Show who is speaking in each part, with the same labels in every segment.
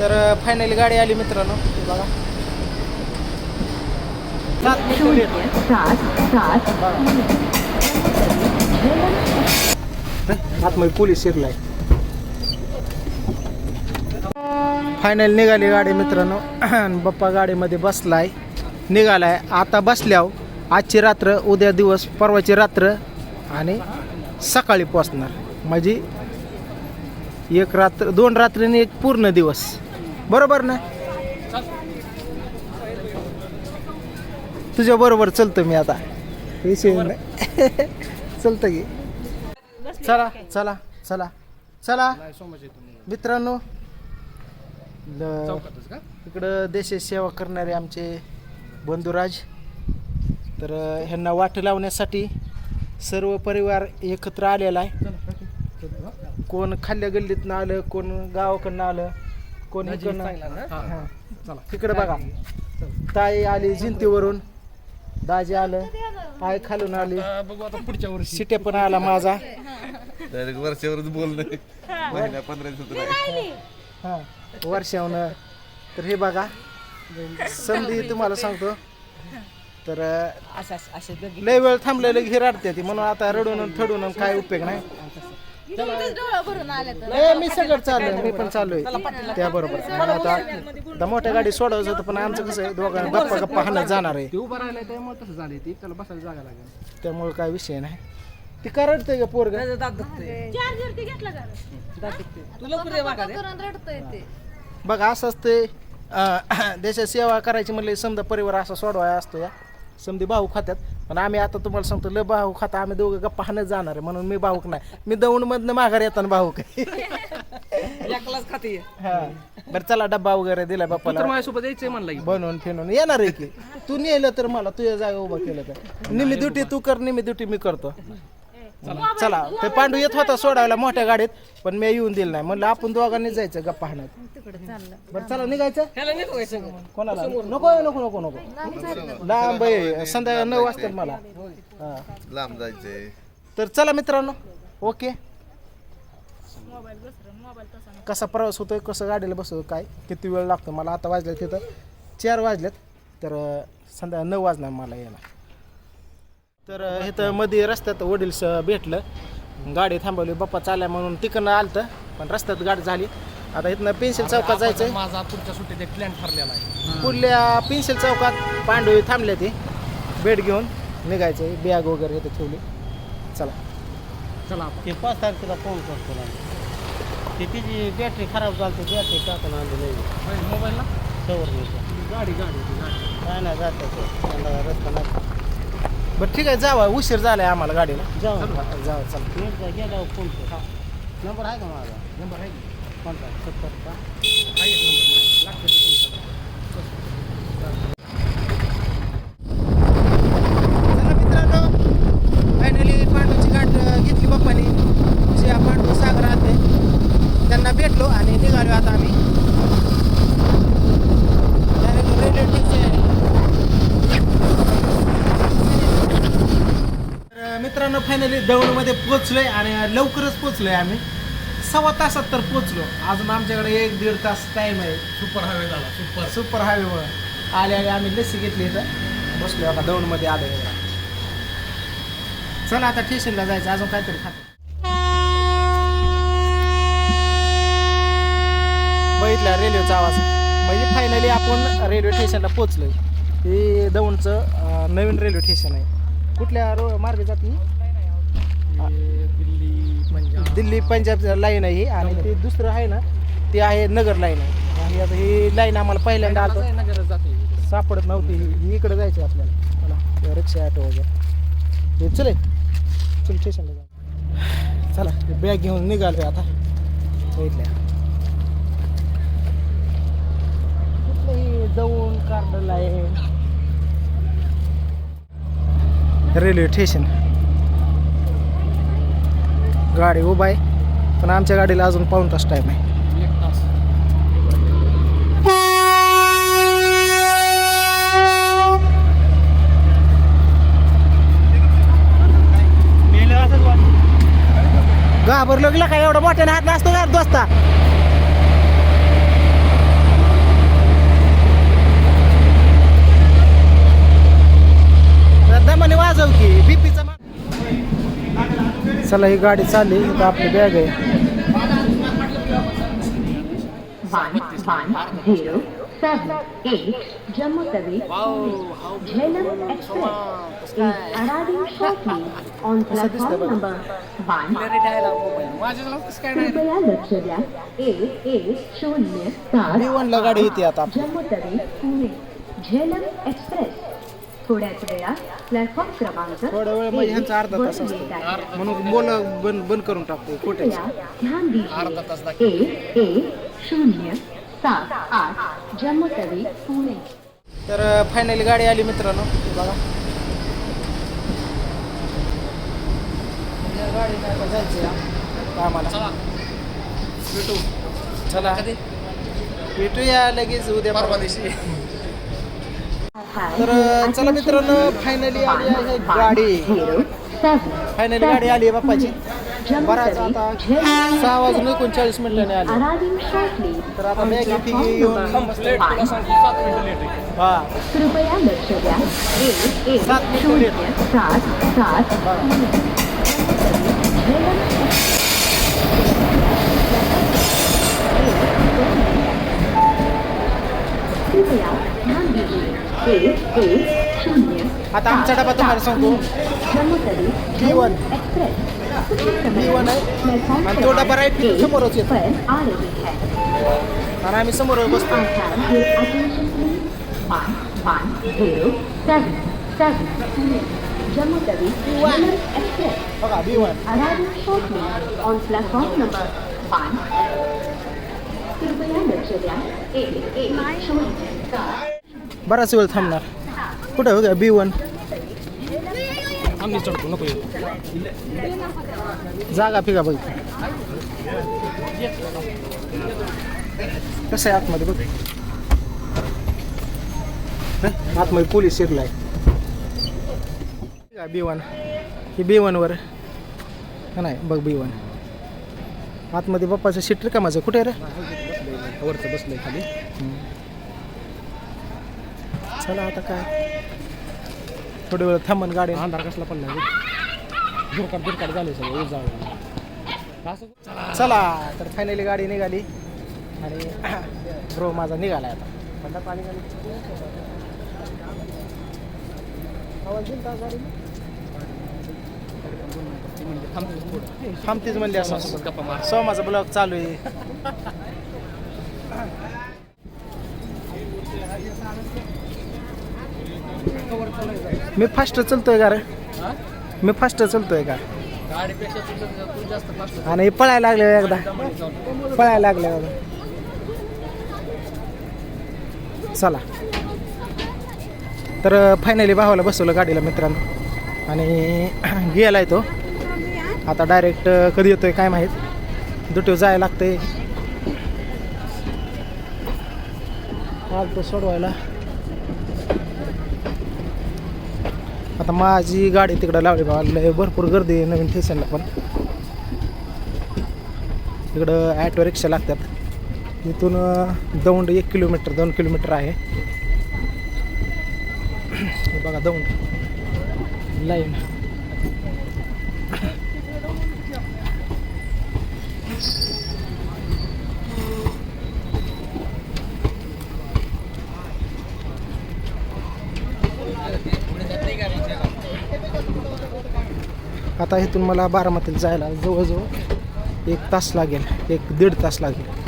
Speaker 1: तर फायनली गाडी आली मित्रांनो. बघा. आतमध्ये पोलीस शिरलाय. फायनल निघाली गाडी मित्रांनो. बाप्पा गाडीमध्ये बसलाय. निघालाय. आता बसल्यावर आजची रात्र उद्या दिवस परवाची रात्र आणि सकाळी पोचणार म्हणजे एक रात्र दोन रात्रीने एक पूर्ण दिवस. बरोबर ना? तुझ्या बरोबर चलतो मी आता. विषय नाही. चलतं की. चला चला चला. चला. मित्रांनो इकडं देश सेवा करणारे आमचे बंधुराज. तर ह्यांना वाट लावण्यासाठी सर्व परिवार एकत्र आलेला आहे. कोण खाल्ल्या गल्लीतनं आलं कोण गावाकडनं आलं कोण इकडनं हां. तिकडं बघा. ताई आली जिंतीवरून. दाजी आलं. आय खालून आली.
Speaker 2: बघू आता पुढच्या वर्षी.
Speaker 1: सिटे पण आला माझा.
Speaker 3: डायरेक्ट वरच्यावरच बोलणं. महिन्या पंधरा दिवसात नाही
Speaker 1: हां. वर्षावनं. तर हे बघा. संधी तुम्हाला सांगतो. तर अं, लय वेळ थांबलेलं ही रडते ती. म्हणून आता रडून आणि थडून आणि काय उपयोग नाही. ए, मी सगळं चालू मी पण चालू आहे त्याबरोबर आणि आता आता मोठ्या गाडी सोडायचं होतं पण आमचं कसं आहे दोघांना गप्पा गप्पा हाणत जाणार आहे.
Speaker 2: ते उभं राहिलं त्यामुळे तसं झाले ती. त्याला बसायला जागा लागेल.
Speaker 1: त्यामुळे काय विषय नाही. ती का? रडते का पोरग बघा असं असते देशात सेवा करायची म्हणले समजा परिवार असा सोडवाय असतो या समधी भाऊ खात्यात पण आम्ही आता तुम्हाला सांगतो लय भाऊ खाता आम्ही दोघं गप्पा हाणत जाणार आहे म्हणून मी भाऊक नाही. मी दौंड मधनं माघार येताना भाऊक आहे. हा. बरं चला डब्बा वगैरे दिला
Speaker 2: तर
Speaker 1: बाप्पाला
Speaker 2: माझ्यासोबत यायचंय म्हणला की.
Speaker 1: बनवून फिनवून. येणार आहे की. तू नेलं तर मला तुझ्या जागा उभा केलं तर. निमी दुटी तू कर निमी दुटी मी करतो. चला ते पांडू येत होता सोडायला मोठ्या गाडीत पण मी येऊन दिलं नाही. म्हणलं आपण दोघांनी जायचं गप्पा हाणत बरं चला निघायचं? कोणाला? नको नको नको नको. लांब आहे. संध्याकाळ नऊ वाजतात मला. हा.
Speaker 3: लांब जायचंय.
Speaker 1: तर चला मित्रांनो ओके. कसा प्रवास होतोय कसं गाडीला बसतो काय? किती वेळ लागतो? मला आता वाजले तिथं. चार वाजलेत तर संध्याकाळ नऊ वाजणार मला यायला. तर इथं मध्ये रस्त्यात वडील स भेटलं. गाडी थांबवली बाप्पा चालल्या म्हणून तिकडनं आलतं पण रस्त्यात गाडी झाली. आता इथनं पेन्सिल चौकात जायचंय.
Speaker 2: माझा पुढच्या सुट्टीत एक प्लॅन ठरलेला आहे.
Speaker 1: पुढल्या पेन्सिल चौकात पांडवी थांबले ती. बेड घेऊन निघायचं बॅग वगैरे इथं ठेवली. चला.
Speaker 2: चला आपण.
Speaker 4: ते पाच तारखेला फोन करतो ना. ते तिची बॅटरी खराब झाली बॅटरी टाकून आणली नाही.
Speaker 2: मोबाईलला
Speaker 4: सवर नाही
Speaker 2: गाडी गाडी गाडी.
Speaker 4: काय नाही जात रस्ता नाही.
Speaker 1: बरं ठीक आहे जावा. उशीर झालाय आम्हाला गाडीला.
Speaker 4: जाऊ
Speaker 1: जावा चला.
Speaker 4: गेल्यावर फोन कर नंबर आहे का माझा?
Speaker 2: नंबर आहे की?
Speaker 4: कोणता सत्तर का
Speaker 2: एक नंबर
Speaker 1: मित्रांनो फायनली दौडमध्ये गाठ घेतली जे पांडू सागर त्यांना भेटलो आणि निघालो आता आम्ही मित्रांनो फायनली पोचलोय आणि लवकरच पोचलोय आम्ही. सव्वा तासात तर पोचलो अजून आमच्याकडे एक दीड तास टाइम आहे.
Speaker 2: सुपर हायवे झाला सुपर
Speaker 1: सुपर हायवेवर आले आले आम्ही लस्सी घेतली इथं. बसलो आता दौंडमध्ये आलो चला आता स्टेशनला जायचं अजून काहीतरी खात. बघितला रेल्वेचा आवाज. म्हणजे फायनली आपण रेल्वे स्टेशनला पोचलोय हे दौंडचं नवीन रेल्वे स्टेशन आहे. कुठल्या रो मार्गे जाते
Speaker 2: दिल्ली पंजाब
Speaker 1: लाईन आहे ही आणि ते दुसरं आहे ना ते आहे नगर लाईन आहे. आणि आता ही लाईन आम्हाला पहिल्यांदा आलं सापडत नव्हती. ही इकडे जायची आपल्याला. मला रिक्षा ऑटो वगैरे हे चले चल स्टेशनला जा चला बॅग घेऊन निघालो आता. कुठलंही जाऊन काढलेलं आहे रेल्वे स्टेशन गाडी उभा आहे. पण आमच्या गाडीला अजून पाऊन तास टाईम आहे. घाबरलो गेला काय एवढा मोठ्याने हात नसतो का दोस्त? दमाने वाजव की चला ही गाडी चालली इथं आपली बॅग आहे
Speaker 5: one one zero seven eight Jammu Tawi, Jhelum Express is arriving shortly on platform number one.
Speaker 2: माझ्या नाव कसं काय नाही
Speaker 5: कृपया लक्ष द्या एक एक शून्य सात
Speaker 1: म्हणलं गाडी येते आता
Speaker 5: पुणे झेलम थोड्याच वेळात प्लॅटफॉर्म क्रमांक
Speaker 1: वेळ म्हणजे ह्यांचा अर्धा तास असतो. म्हणून बोल बंद बंद करून टाकतो
Speaker 5: कृपया ध्यान दीजिए एक एक शून्य सात आठ जम्मू तवी पुणे.
Speaker 1: तर फायनली गाडी आली मित्रांनो. बघा. या गाडीने आता जायचं आहे आम्हाला
Speaker 2: भेटू.
Speaker 1: चला. भेटूया लगेच उद्या
Speaker 2: परवा दिवशी.
Speaker 1: तर चला मित्रांनो फायनली आली आहे गाडी. फायनली गाडी आली आहे बाप्पाची. बराच आता सहा वाजून एकोणचाळीस मिनिटांनी आली. तर आता
Speaker 5: platform
Speaker 1: किती येऊन
Speaker 2: सात मिनिटं
Speaker 1: हा.
Speaker 5: कृपया लक्ष द्या.
Speaker 1: सात मिनिटं.
Speaker 5: कृपया ध्यान दीजिए.
Speaker 1: आता आमचा डबा तुम्हाला सांगतो
Speaker 5: तवी
Speaker 1: B1.
Speaker 5: एक्सप्रेस.
Speaker 1: B1 आहे. आणि तो डबा तिथे समोरच येतो. आणि आम्ही समोर बसतो. बघा बी वन.
Speaker 5: कृपया लक्ष द्या. एक एक शून्य
Speaker 1: बराच वेळ थांबणार. कुठं बघा बी वन
Speaker 2: आम्ही चढतो नको
Speaker 1: जागा फिगा बघ. कसं आहे आतमध्ये बघ? हं? आतमध्ये पोलीस शिरलाय. बी वन ही बी वर. का नाही बघ बी वन आतमध्ये बाप्पाचं सीट रे का माझं कुठे रे?
Speaker 2: वरचं बसलंय खाली.
Speaker 1: चला आता काय? थोडी वेळ थांबन गाडी
Speaker 2: अंधार कसला पण नाही दुरकाट दुरकाट झाले सगळं असं
Speaker 1: चला तर फायनली गाडी निघाली. आणि ब्रो माझा निघाला आता. थंड पाणी आवाज येईल का गाडी
Speaker 2: म्हणजे थांबतो थोडं
Speaker 1: थांबतीच म्हणली असं.
Speaker 2: मार.
Speaker 1: सोमाचा ब्लॉग चालू आहे. मी फास्ट चलतोय का रे? मी फास्ट चलतोय का? आणि पळायला लागले एकदा. पळायला लागले एकदा चला. तर फायनली भावाला बसवलं गाडीला मित्रांनो. आणि गेला तो. आता डायरेक्ट कधी येतोय काय माहीत. दुटीव जायला लागतंय. तो सोडवायला. आता माझी गाडी तिकडं लावली बाबा लय भरपूर गर्दी आहे नवीन स्टेशनला पण. इकडं ॲटो रिक्षा लागतात. इथून दौंड एक किलोमीटर दोन किलोमीटर आहे. बघा दौंड. लाईन आता इथून मला बारामतीला जायला जवळजवळ एक तास लागेल एक दीड तास लागेल.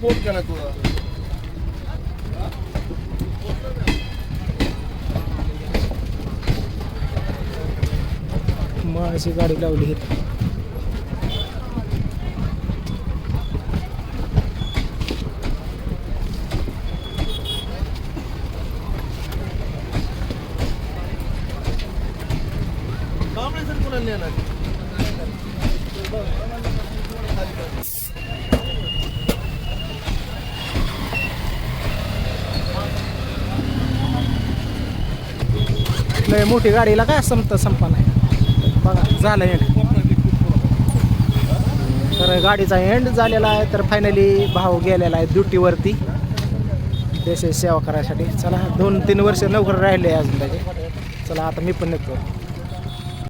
Speaker 3: फोन केला तू
Speaker 1: माझी गाडी लावली इथं
Speaker 3: सर कोणाला नेणार.
Speaker 1: लय मोठी गाडीला काय संपत संपा नाही. बघा झालं एंड तर गाडीचा एंड झालेला आहे तर फायनली भाऊ गेलेला आहे ड्युटीवरती. देश सेवा करायसाठी. चला दोन तीन वर्ष नोकरी राहिले अजून त्याचे. चला आता मी पण निघतो.